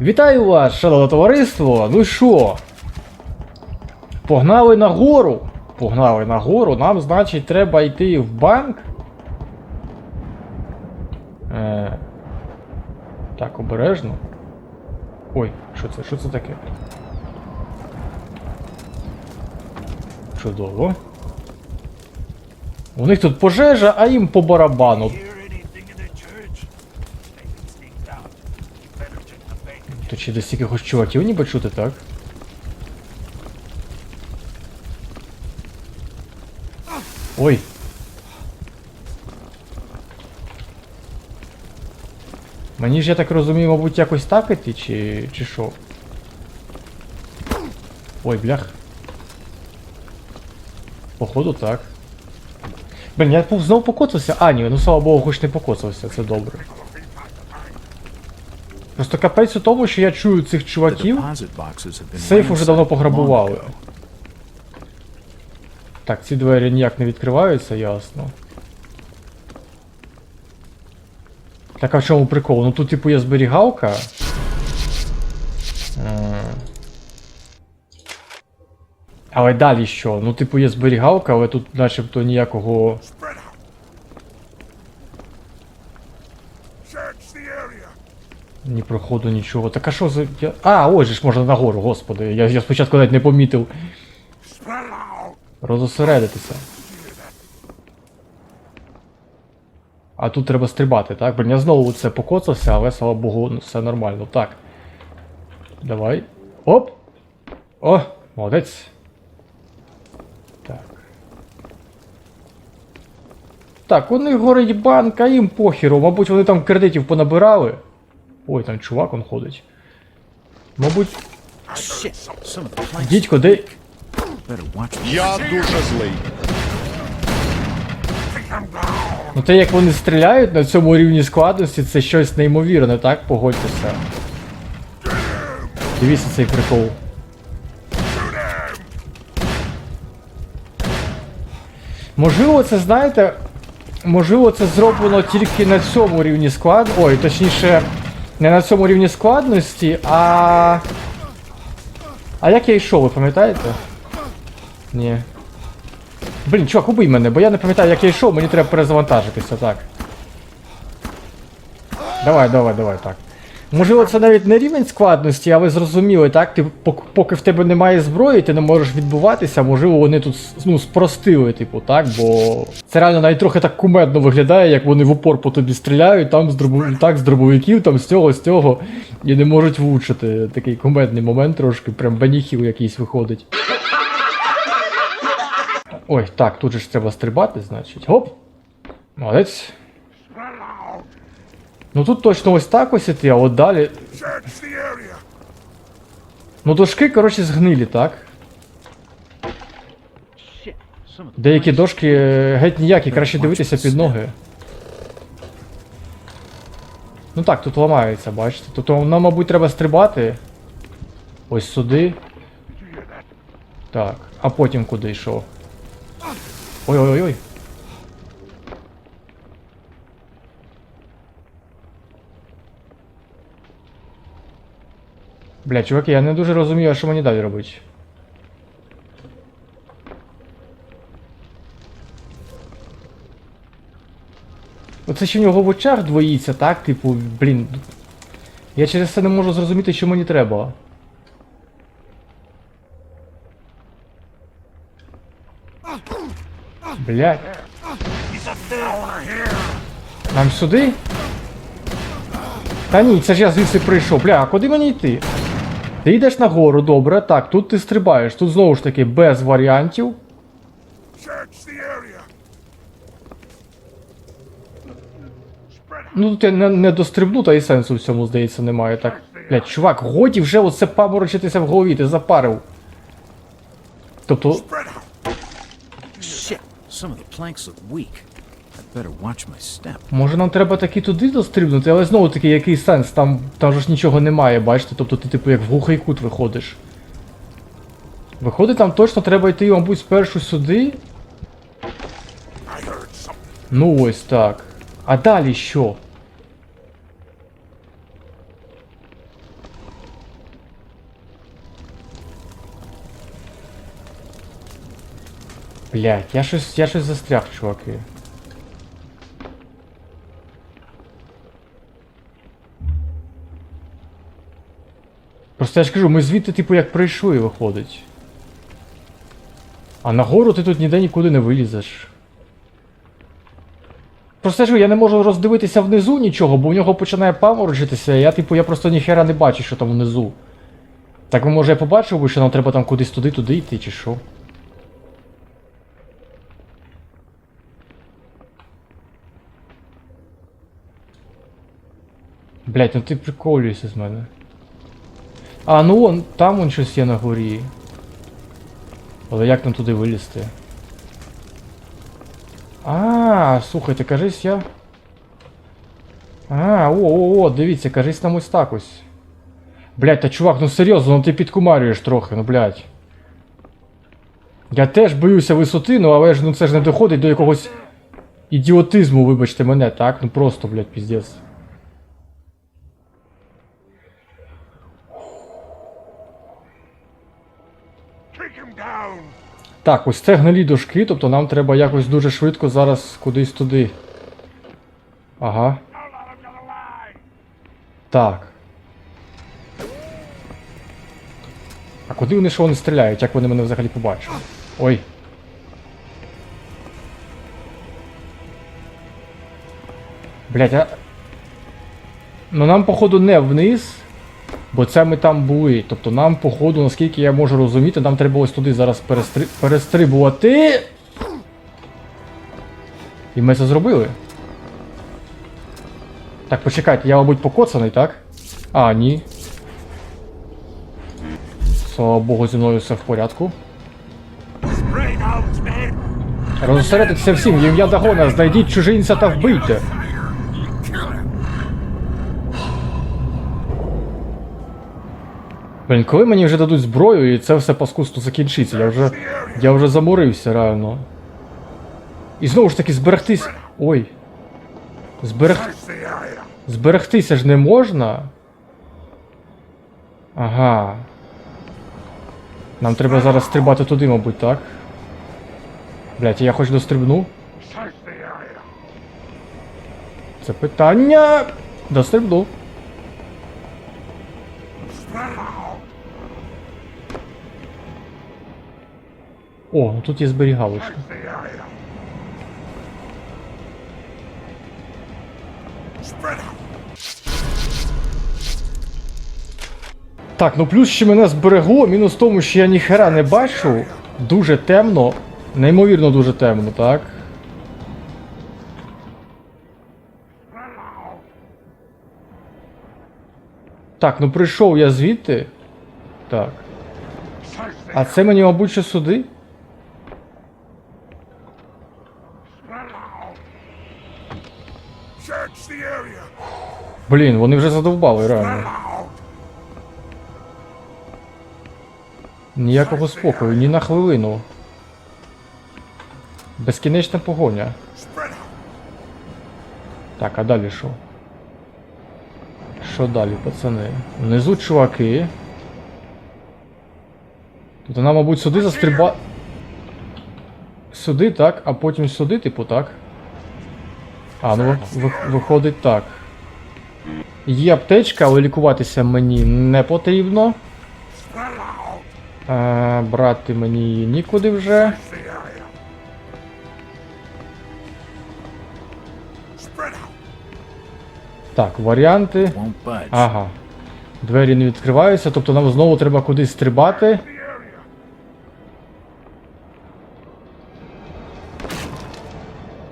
Вітаю вас, шановне товариство. Ну що? Погнали нагору. Погнали нагору. Нам, значить, треба йти в банк. Е... Так, обережно. Ой, що це? Що це таке? Чудово. У них тут пожежа, а їм по барабану. Чи десь якихось чуваків ніби чути, так? Ой. Мені ж я так розумію, мабуть, якось так іти, чи, чи що? Ой, блях. Походу так. Блін, я знову покоцався. А, ні, ну слава Богу, хоч не покоцався, це добре. Просто капець у тому, що я чую цих чуваків. Сейф уже давно пограбували. Так, ці двері ніяк не відкриваються, ясно. Так а в чому прикол? Ну тут, типу, є зберігалка. Але далі що? Ну, типу, є зберігалка, але тут начебто ніякого. Ні проходу, нічого. Так а що за. Я... А, ось же ж можна нагору, господи. Я, я спочатку навіть не помітив. Розосередитися. А тут треба стрибати, так? Блін, я знову це покоцався, але слава Богу, ну, все нормально. Так. Давай. Оп! О! Молодець. Так. Так, у них горить банк, а їм похеру. Мабуть, вони там кредитів понабирали. Ой, там чувак он ходить. Мабуть, дідько, де. Я дуже злий. Ну те, як вони стріляють на цьому рівні складності, це щось неймовірне, так? Погодьтеся. Дивіться цей прикол. Можливо, це знаєте. Можливо, це зроблено тільки на цьому рівні склад. Ой, точніше, не на цьому рівні складності, а. А як я йшов, ви пам'ятаєте? Ні. Блін, чувак, убий мене, бо я не пам'ятаю, як я йшов, мені треба перезавантажитися, так. Давай, давай, давай, так. Можливо, це навіть не рівень складності, а ви зрозуміли, так? Ти поки в тебе немає зброї, ти не можеш відбуватися, можливо, вони тут ну, спростили, типу, так, бо це реально навіть трохи так кумедно виглядає, як вони в упор по тобі стріляють, там з дробу... так, з дробовиків, там з цього, з цього, і не можуть влучити. Такий кумедний момент трошки, прям баніхів якийсь виходить. Ой, так, тут же ж треба стрибати, значить. Гоп! Молодець. Ну тут точно ось так ось іти, а от далі. Ну дошки, коротше, згнилі, так? Деякі дошки е, геть ніякі, краще дивитися під ноги. Ну так, тут ламаються, бачите. Тут нам, мабуть, треба стрибати. Ось сюди. Так, а потім куди йшов? Ой-ой-ой. Бля, чуваки, я не дуже розумію, що мені далі робити. Оце ще в нього в очах двоїться, так? Типу, блін. Я через це не можу зрозуміти, що мені треба. Блядь. Нам сюди? Та ні, це ж я звідси прийшов. Бля, а куди мені йти? Ти йдеш нагору, добре, так, тут ти стрибаєш, тут знову ж таки без варіантів. Ну тут я не, не дострибну, та і сенсу в цьому, здається, немає. Так. Блять, чувак, годі вже оце паморочитися в голові, ти запарив. Тобто. Shit! Some of the planks look weak. Може нам треба таки туди дострибнути, але знову таки який сенс, там там ж нічого немає, бачите? Тобто ти типу як в глухий кут виходиш. Виходить, там точно треба йти, мабуть, спершу сюди. Ну ось так. А далі що? Блять, я щось я щось застряг, чуваки. Просто я ж кажу, ми звідти, типу, як прийшли, виходить. А нагору ти тут ніде нікуди не вилізеш. Просто ж я не можу роздивитися внизу нічого, бо в нього починає паморочитися, я, типу, я просто ніхера не бачу, що там внизу. Так може я побачив би, що нам треба там кудись туди, туди йти, чи що? Блять, ну ти приколюєшся з мене. А, ну вон, там вон щось є на горі. Але як нам туди вилізти? А, слухайте, кажись я. А, о, о, о, дивіться, кажись нам ось так ось. Блять, та чувак, ну серйозно, ну ти підкумарюєш трохи, ну блять. Я теж боюся висоти, ну але ж ну це ж не доходить до якогось ідіотизму, вибачте мене, так? Ну просто, блять, піздець. Так, ось це гнилі дошки, тобто нам треба якось дуже швидко зараз кудись туди. Ага. Так. А куди вони що вони стріляють? Як вони мене взагалі побачили? Ой. Блять, а. Ну нам, походу, не вниз. Бо це ми там були. Тобто нам, походу, наскільки я можу розуміти, нам треба ось туди зараз перестри... перестрибувати. І ми це зробили. Так, почекайте, я, мабуть, покоцаний, так? А, ні. Слава Богу, зі мною все в порядку. Розосередитися всім, ім'я Дагона, знайдіть чужинця та вбийте. Блін, коли мені вже дадуть зброю і це все паскудство закінчиться, я вже. Я вже заморився, реально. І знову ж таки зберегтись. Ой. Зберег... Зберегтися ж не можна. Ага. Нам треба зараз стрибати туди, мабуть, так? Блять, я хоч дострибну. Це питання. Дострибну. О, ну тут є зберігалочка. Так, ну плюс ще мене зберегло, мінус тому, що я ніхера не бачу. Дуже темно. Неймовірно дуже темно, так? Так, ну прийшов я звідти. Так. А це мені, мабуть, сюди? Блін, вони вже задовбали, реально. Ніякого спокою, ні на хвилину. Безкінечна погоня. Так, а далі що? Що далі, пацани? Внизу чуваки. Тобто нам, мабуть, сюди застріба. Сюди, так, а потім сюди, типу, так. А, ну виходить так. Є аптечка, але лікуватися мені не потрібно. Е, брати мені її нікуди вже. Так, варіанти. Ага. Двері не відкриваються, тобто нам знову треба кудись стрибати.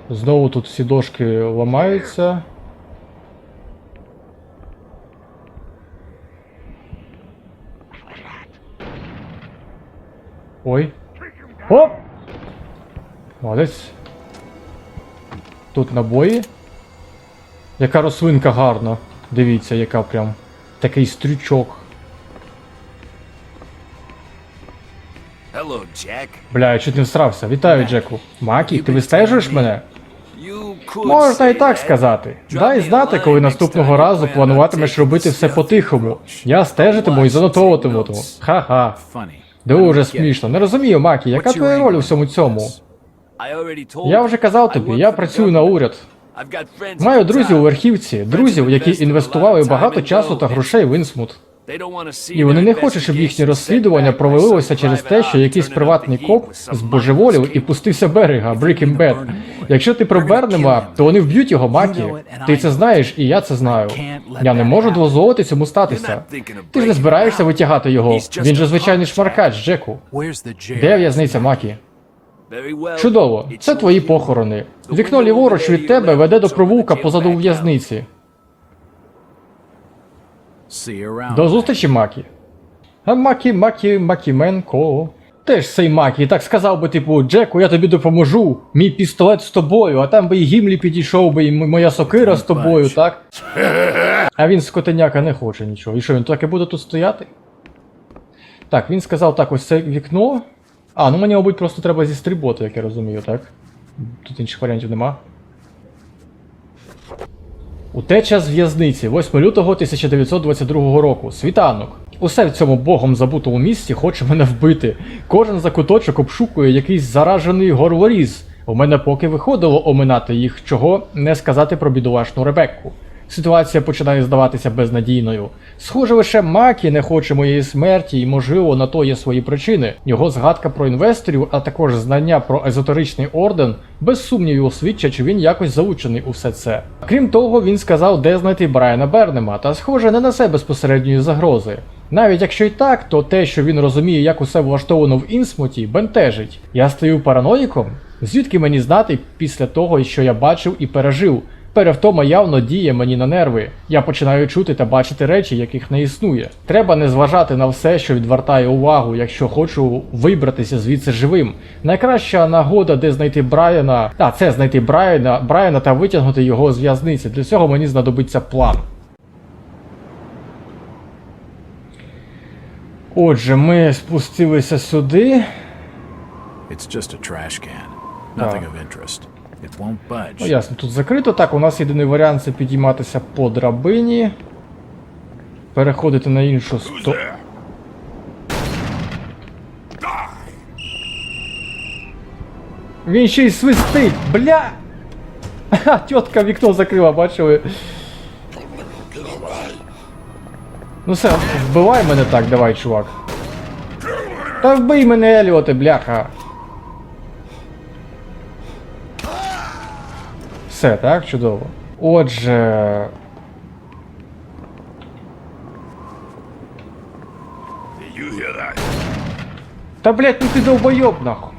Знову тут всі дошки ламаються. Ой. Оп! Молодець. Тут набої. Яка рослинка гарна. Дивіться, яка прям. Такий стрючок. Hello, Jack. Бля, я чуть не всрався. Вітаю, Джеку. Макі, ти вистежуєш мене? Можна і так сказати. Дай знати, коли наступного разу плануватимеш робити все по-тихому. Я стежитиму і занотовуватиму. Ха-ха. Дуже смішно. Не розумію, Макі, яка твоя роль у всьому цьому? Я вже казав тобі, я працюю на уряд. Маю друзів у верхівці, друзів, які інвестували багато часу та грошей в Інсмут. І вони не хочуть, щоб їхнє розслідування провалилося через те, що якийсь приватний коп збожеволів і пустився берега, Breaking Bad. Якщо ти про Бернема, то вони вб'ють його макі. Ти це знаєш, і я це знаю. Я не можу дозволити цьому статися. Ти ж не збираєшся витягати його. Він же звичайний шмаркач, Джеку. Де в'язниця Макі? Чудово, це твої похорони. Вікно ліворуч від тебе веде до провулка позаду в'язниці. До зустрічі, Макі. А Макі, Макі, Макіменко. Теж сей Макі, так сказав би, типу, Джеку, я тобі допоможу. Мій пістолет з тобою, а там би і Гімлі підійшов би, і моя сокира з тобою, так? А він скотеняка не хоче нічого. І що, він так і буде тут стояти? Так, він сказав так, ось це вікно. А, ну мені, мабуть, просто треба зі стріботи, як я розумію, так? Тут інших варіантів нема. Утеча з в'язниці 8 лютого 1922 року. Світанок. Усе в цьому богом забутому місці хоче мене вбити. Кожен закуточок обшукує якийсь заражений горворіз. У мене поки виходило оминати їх, чого не сказати про бідолашну Ребекку. Ситуація починає здаватися безнадійною. Схоже, лише Макі не хоче моєї смерті, і можливо на то є свої причини. Його згадка про інвесторів, а також знання про езотеричний орден, без сумнівів свідчать, що він якось залучений у все це. Крім того, він сказав, де знайти Брайана Бернема, та схоже, не несе безпосередньої загрози. Навіть якщо й так, то те, що він розуміє, як усе влаштовано в Інсмуті, бентежить. Я стаю параноїком? Звідки мені знати після того, що я бачив і пережив? Перевтома явно діє мені на нерви. Я починаю чути та бачити речі, яких не існує. Треба не зважати на все, що відвертає увагу, якщо хочу вибратися звідси живим. Найкраща нагода, де знайти Брайана, а це знайти Брайана, Брайана та витягнути його з в'язниці. Для цього мені знадобиться план. Отже, ми спустилися сюди. It's just a trash can. Nothing of interest. Ну ясно, тут закрито. Так, у нас єдиний варіант це підійматися по драбині. Переходити на іншу сто. Він ще й свистить, бля! Ха, тітка вікно закрила, бачили. Ну все, вбивай мене так, давай, чувак. Та вбий мене, Еліоте, бляха. Все, так, чудово. Отже. Та блять, ну ти довбойоб нахуй.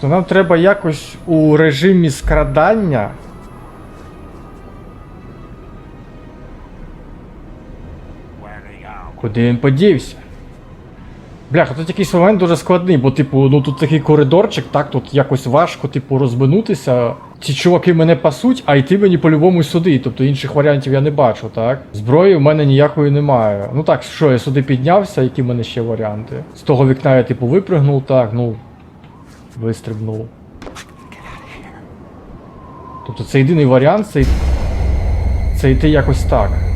То нам треба якось у режимі скрадання. Куди він подівся? Бляха, тут якийсь момент дуже складний, бо, типу, ну тут такий коридорчик, так, тут якось важко, типу, розминутися. Ці чуваки мене пасуть, а йти мені по-любому сюди. Тобто інших варіантів я не бачу, так? Зброї в мене ніякої немає. Ну так, що, я сюди піднявся, які в мене ще варіанти? З того вікна я, типу, випригнув, так, ну. Вистрибнув. Тобто це єдиний варіант, це, це йти якось так.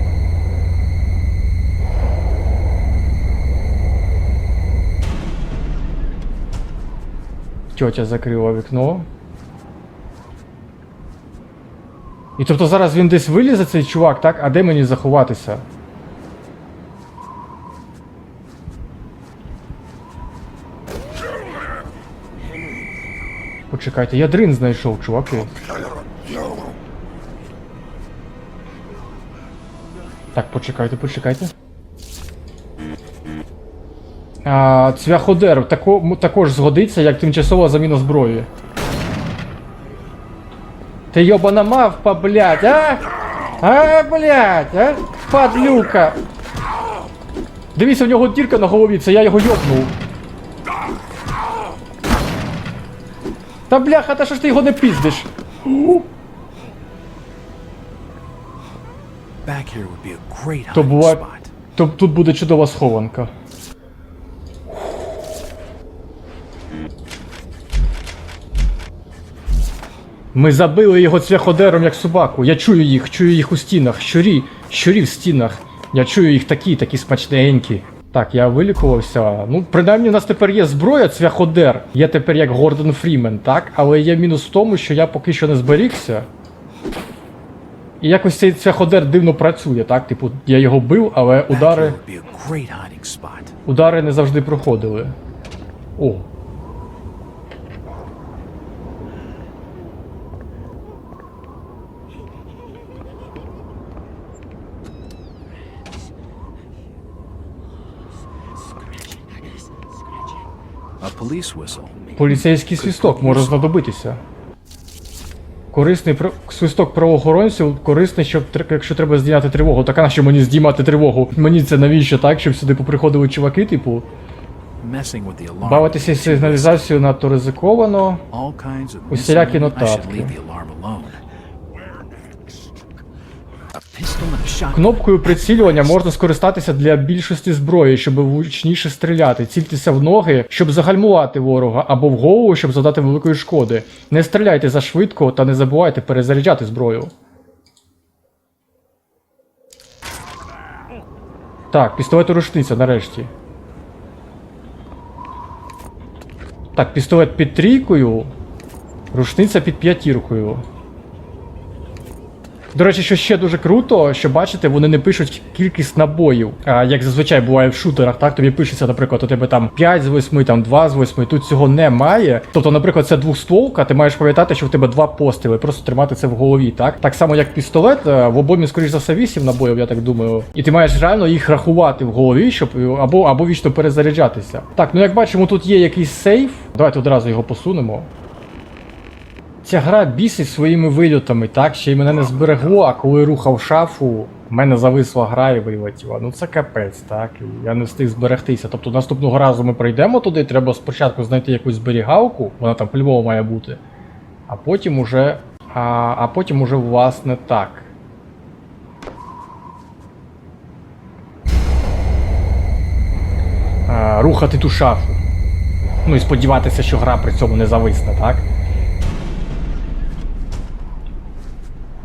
Тьотя закрила вікно. І тобто зараз він десь вилізе, цей чувак, так? А де мені заховатися? Почекайте, я дрин знайшов, чуваки. Так, почекайте, почекайте. Цвяходер тако, також згодиться як тимчасова заміна зброї. Ти йобана мавпа, блядь, а? А, блядь, а? Падлюка. Дивіться, в нього дірка на голові, це я його йобнув. Та бляха, та що ж ти його не піздиш? То буває. То тут буде чудова схованка. Ми забили його цвяходером як собаку. Я чую їх, чую їх у стінах. Щурі, щурі в стінах. Я чую їх такі, такі смачненькі. Так, я вилікувався. Ну, принаймні, у нас тепер є зброя, цвяходер. Я тепер як Гордон Фрімен, так? Але є мінус в тому, що я поки що не зберігся. І якось цей цвяходер дивно працює, так? Типу, я його бив, але удари, удари не завжди проходили. О. Поліцейський свісток може знадобитися. Корисний про- свисток правоохоронців корисний, щоб якщо треба здійняти тривогу. Так а що мені здіймати тривогу? Мені це навіщо так, щоб сюди поприходили чуваки, типу. Бавитися сигналізацією надто ризиковано. Усілякі нотатки. Кнопкою прицілювання можна скористатися для більшості зброї, щоб влучніше стріляти. Цільтеся в ноги, щоб загальмувати ворога, або в голову, щоб завдати великої шкоди. Не стріляйте зашвидко та не забувайте перезаряджати зброю. Так, пістолет у рушниця нарешті. Так, пістолет під трійкою, рушниця під п'ятіркою. До речі, що ще дуже круто, що бачите, вони не пишуть кількість набоїв. А як зазвичай буває в шутерах, так тобі пишеться, наприклад, у тебе там 5 з 8, там 2 з 8, тут цього немає. Тобто, наприклад, це двохстволка, ти маєш пам'ятати, що в тебе два постріли, просто тримати це в голові, так? Так само, як пістолет, е, в обомі, скоріш за все, 8 набоїв, я так думаю. І ти маєш реально їх рахувати в голові, щоб е, або, або вічно перезаряджатися. Так, ну як бачимо, тут є якийсь сейф. Давайте одразу його посунемо. Ця гра бісить своїми вильотами, так? Ще й мене не зберегло, а коли рухав шафу, в мене зависла гра і вилетіла. Ну це капець, так? Я не встиг зберегтися. Тобто наступного разу ми прийдемо туди, треба спочатку знайти якусь зберігалку, вона там по-любому має бути. А потім уже. А, а потім уже власне так. А, рухати ту шафу. Ну і сподіватися, що гра при цьому не зависне, так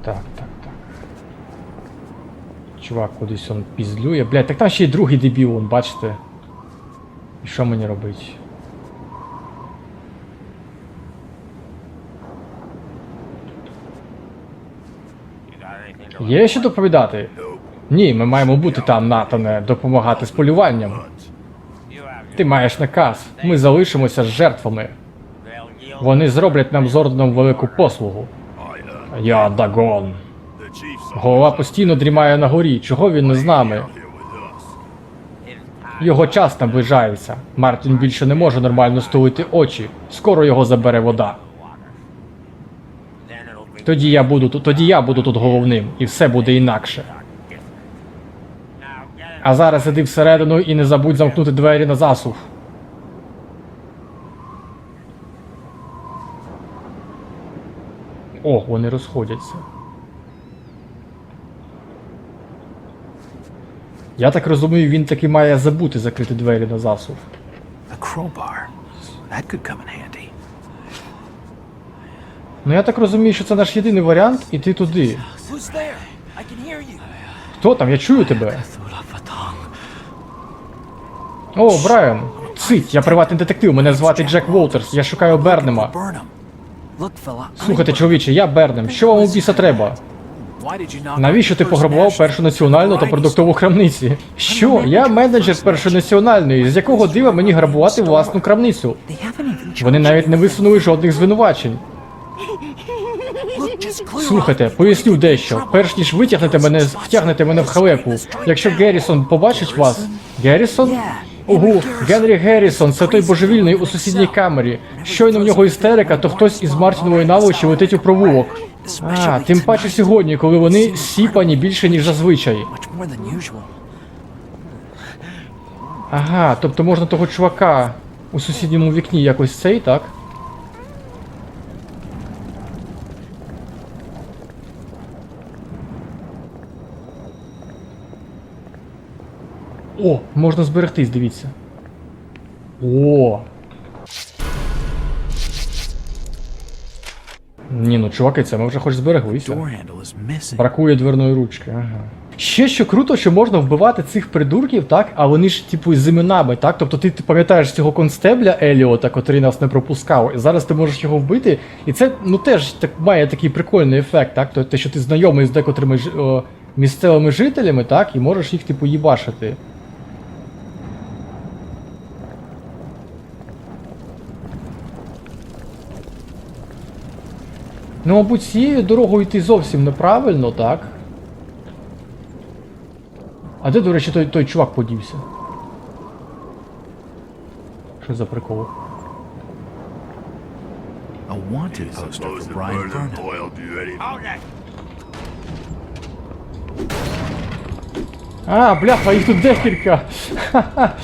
так, так. Чувак кудись он піздлює. Блять, так там ще й другий дебіл, он, бачите. І що мені робить? Є що доповідати? Ні, ми маємо бути там, Натане, допомагати з полюванням. Ти маєш наказ. Ми залишимося з жертвами. Вони зроблять нам з орденом велику послугу. Я Дагон. Голова постійно дрімає на горі. Чого він не з нами? Його час наближається. Мартін більше не може нормально стулити очі. Скоро його забере вода. Тоді я буду тут, тоді я буду тут головним, і все буде інакше. А зараз іди всередину і не забудь замкнути двері на засув. О, вони розходяться. Я так розумію, він таки має забути закрити двері на засув. That could come in handy. Ну я так розумію, що це наш єдиний варіант іти туди. Хто там? Я чую тебе. О, Брайан. Цить, я приватний детектив, мене звати Джек Волтерс, я шукаю Бернема. Слухайте, чоловіче, я Бернем. Що вам у біса треба? Навіщо ти пограбував першу національну та продуктову крамниці? Що? Я менеджер першої національної. З якого дива мені грабувати власну крамницю? Вони навіть не висунули жодних звинувачень. Слухайте, поясню дещо. Перш ніж витягнете мене, втягнете мене в халепу. Якщо Геррісон побачить вас. Геррісон? Ого, Генрі Геррісон, це той божевільний у сусідній камері. Щойно в нього істерика, то хтось із Мартінової навичі летить у провулок. А, тим паче сьогодні, коли вони сіпані більше, ніж зазвичай. Ага, тобто можна того чувака у сусідньому вікні якось цей, так? О, можна зберегтись, дивіться. О. Ні, ну чуваки, це ми вже хоч збереглися. Бракує дверної ручки, ага. Ще що круто, що можна вбивати цих придурків, так, а вони ж, типу, з іменами, так? Тобто ти, ти пам'ятаєш цього констебля Еліота, котрий нас не пропускав, і зараз ти можеш його вбити. І це ну теж так має такий прикольний ефект, так? Тобто, те, що ти знайомий з декотрими ж- о, місцевими жителями, так, і можеш їх, типу, їбашити. Ну, мабуть, цією дорогою йти зовсім неправильно, так? А де, до речі, той, той чувак подівся? Що за прикол? A wanted poster for Brian Vernon. А, бляха, їх тут декілька.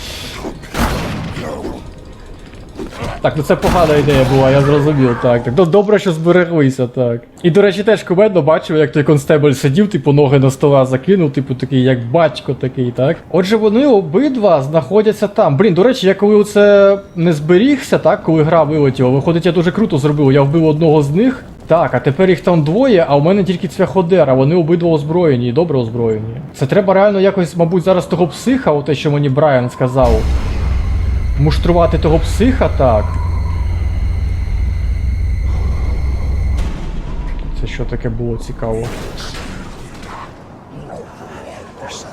Так, ну це погана ідея була, я зрозумів, так. так. Ну, добре, що збереглися, так. І до речі, теж кумедно бачив, як той констебль сидів, типу, ноги на стола закинув, типу, такий, як батько такий, так. Отже, вони обидва знаходяться там. Блін, до речі, я коли оце не зберігся, так, коли гра вилетіла, виходить, я дуже круто зробив. Я вбив одного з них. Так, а тепер їх там двоє, а у мене тільки цвяходер, а вони обидва озброєні, добре озброєні. Це треба реально якось, мабуть, зараз того психа, оте, що мені Брайан сказав. Муштрувати того психа, так. Це що таке було цікаво?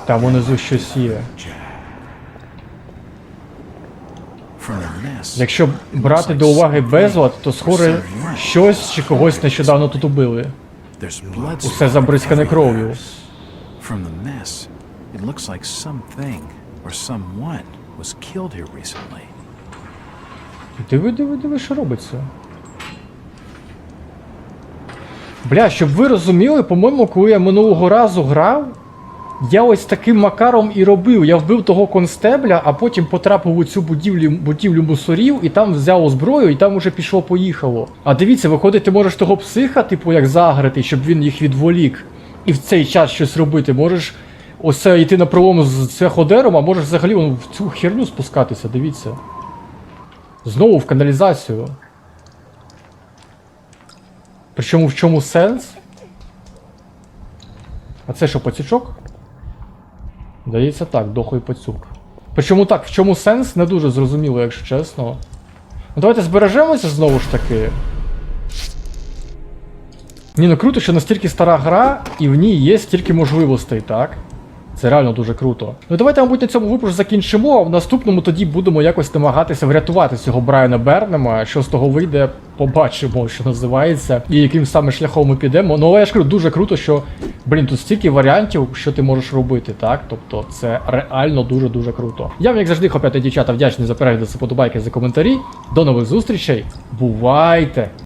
Там унизу щось є. Якщо брати до уваги безлад, то схоже щось чи когось нещодавно тут убили. Усе забризкане кров'ю. from the mess. It looks like something or someone was killed here recently. Диви, диви, диви, що робиться. Бля, щоб ви розуміли, по-моєму, коли я минулого разу грав, я ось таким макаром і робив. Я вбив того констебля, а потім потрапив у цю будівлю, будівлю мусорів і там взяв зброю, і там уже пішло-поїхало. А дивіться, виходить, ти можеш того психа, типу, як загрити, щоб він їх відволік, і в цей час щось робити. Можеш оце йти на пролом з цеходером, а можеш взагалі вон, в цю херню спускатися, дивіться. Знову в каналізацію. Причому в чому сенс? А це що, пацючок? Здається так, дохлий пацюк. Причому так, в чому сенс, не дуже зрозуміло, якщо чесно. Ну давайте збережемося знову ж таки. Ні, ну круто, що настільки стара гра, і в ній є стільки можливостей, так? Це реально дуже круто. Ну давайте, мабуть, на цьому випуск закінчимо. а В наступному тоді будемо якось намагатися врятувати цього Брайана Бернема. Що з того вийде, побачимо, що називається, і яким саме шляхом ми підемо. Ну але я ж кажу, дуже круто, що блін, тут стільки варіантів, що ти можеш робити, так? Тобто це реально дуже-дуже круто. Я вам, як завжди, хлопці, дівчата, вдячний за перегляд, за подобайки, за коментарі. До нових зустрічей. Бувайте!